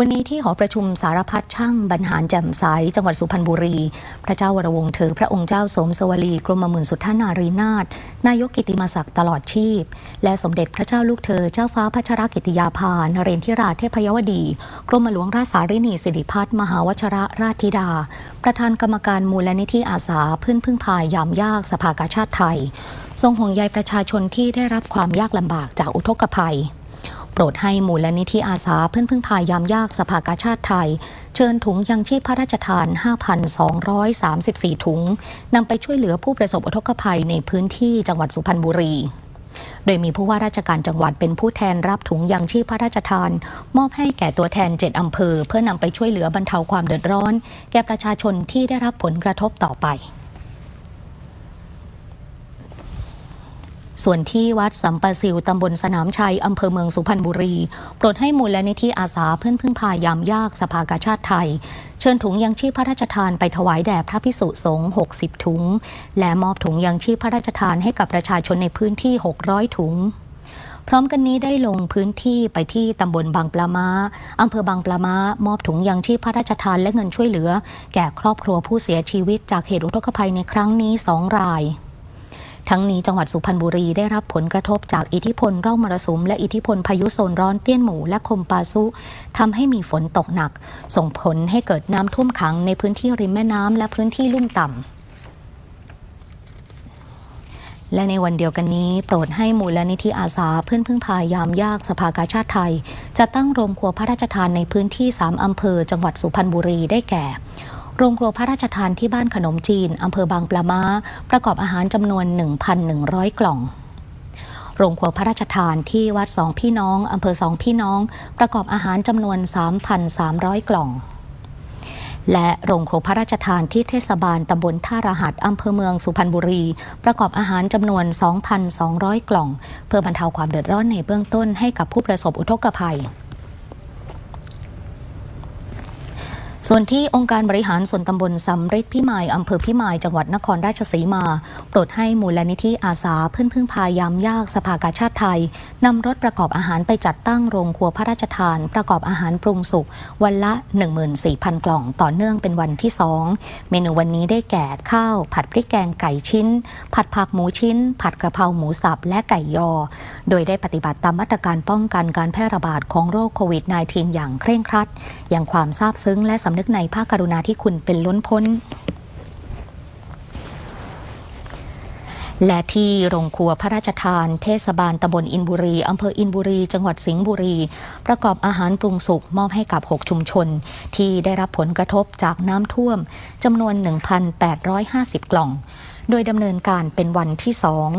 วันนี้ที่หอประชุมสารพัดช่างบรรหารแจ่มใสจังหวัดสุพรรณบุรี พระเจ้าวรวงศ์เธอพระองค์เจ้าสมสวลีกรมหมื่นสุทธานารีนาถนายกกิติมศักดิ์ตลอดชีพ และสมเด็จพระเจ้าลูกเธอเจ้าฟ้าพัชรกิติยาภานเรนทิราเทพยวดี กรมหลวงราชสารินีสิริพัฒน์มหาวชระราชธิดา ประธานกรรมการมูลนิธิอาสาพื้นพึ่งพายยามยากสภากาชาติไทย ทรงห่วงใยประชาชนที่ได้รับความยากลำบากจากอุทกภัย ปรดให้มูลนิธิอาสาเพื่อนพึ่งพายามยากสภากาชาติไทย เชิญถุงยังชีพพระราชทาน 5,234 ถุงนำไปช่วยเหลือผู้ประสบอุทกภัยในพื้นที่จังหวัดสุพรรณบุรีโดยมีผู้ว่าราชการจังหวัดเป็นผู้แทนรับถุงยังชีพพระราชทาน มอบให้แก่ตัวแทน 7 อำเภอ เพื่อนำไปช่วยเหลือบรรเทาความเดือดร้อน แก่ประชาชนที่ได้รับผลกระทบต่อไป ส่วนที่วัดสัมปะสิวตำบลสนามชัยอำเภอเมืองสุพรรณบุรีโปรดให้มูลนิธิอาสาเพื่อนพึ่งพายามยากสภากาชาติไทย เชิญถุงยังชีพพระราชทานไปถวายแด่พระพิสุสงฆ์60 ถุง และมอบถุงยังชีพพระราชทานให้กับประชาชนในพื้นที่ 600 ถุงพร้อมกันนี้ได้ลงพื้นที่ไปที่ตำบลบางปลามาอำเภอบางปลามามอบถุงยังชีพพระราชทานและเงินช่วยเหลือ แก่ครอบครัวผู้เสียชีวิตจากเหตุอุทกภัยในครั้งนี้สองราย ทั้งนี้จังหวัดสุพรรณบุรีได้รับผลกระทบจากอิทธิพลร่องมรสุมและอิทธิพลพายุโซนร้อนเตี้ยนหมูและคมปาซุทำให้มีฝนตกหนัก ส่งผลให้เกิดน้ำท่วมขังในพื้นที่ริมแม่น้ำและพื้นที่ลุ่มต่ำและในวันเดียวกันนี้โปรดให้มูลนิธิอาสาเพื่อนพึ่งพายามยากสภากาชาติไทย จะตั้งโรงครัวพระราชทานในพื้นที่สามอำเภอ จังหวัดสุพรรณบุรีได้แก่ โรงครัวพระราชทานที่บ้านขนมจีน อำเภอบางปลาม้าประกอบอาหารจำนวน 1,100 กล่อง โรงครัวพระราชทานที่วัดสองพี่น้อง อำเภอสองพี่น้อง ประกอบอาหารจำนวน 3,300 กล่อง และโรงครัวพระราชทานที่เทศบาลตำบลท่ารหัสอำเภอเมืองสุพรรณบุรี ประกอบอาหารจำนวน 2,200 กล่อง เพื่อบรรเทาความเดือดร้อนในเบื้องต้นให้กับผู้ประสบอุทกภัย ส่วนที่องค์การบริหารส่วนตำบลสำริดพิมายอำเภอพิมายจังหวัดนครราชสีมา โปรดให้มูลนิธิอาสาเพื่อนพึ่งพายามยากสภากาชาติไทยนำรถประกอบอาหารไปจัดตั้งโรงครัวพระราชทาน ประกอบอาหารปรุงสุกวันละ 14,000 กล่องต่อเนื่องเป็นวันที่ 2 เมนูวันนี้ได้แก่ข้าว ผัดพริกแกงไก่ชิ้น ผัดผักหมูชิ้น ผัดกระเพราหมูสับและไก่ยอ โดยได้ปฏิบัติตามมาตรการป้องกันการแพร่ระบาดของโรคโควิด -19 อย่างเคร่งครัด อย่างความซาบซึ้งและสำนึกในพระกรุณาที่คุณเป็นล้นพ้น และที่โรงครัวพระราชทาน เทศบาลตำบลอินบุรีอำเภออินบุรี จังหวัดสิงห์บุรี ประกอบอาหารปรุงสุกมอบให้กับ 6 ชุมชน ที่ได้รับผลกระทบจากน้ำท่วมจำนวน 1,850 กล่อง โดยดำเนินการเป็นวันที่สอง